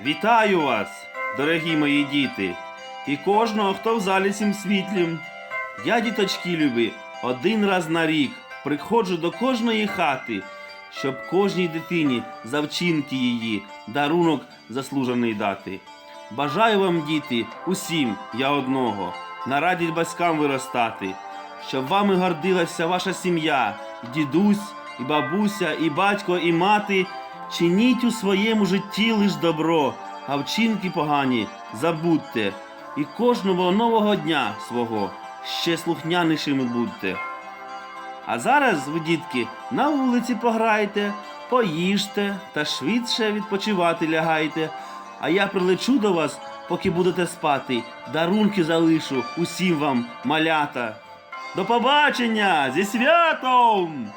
Вітаю вас, дорогі мої діти, і кожного, хто в залі сім світлім. Я, діточки любі, один раз на рік приходжу до кожної хати, щоб кожній дитині за вчинки її дарунок заслужений дати. Бажаю вам, діти, усім я одного, на радість батькам виростати, щоб вами гордилася ваша сім'я, дідусь, і бабуся, і батько, і мати. Чиніть у своєму житті лиш добро, а вчинки погані забудьте, і кожного нового дня свого ще слухнянішими будьте. А зараз, ви, дітки, на вулиці пограйте, поїжте та швидше відпочивати лягайте. А я прилечу до вас, поки будете спати, дарунки залишу усім вам, малята. До побачення зі святом!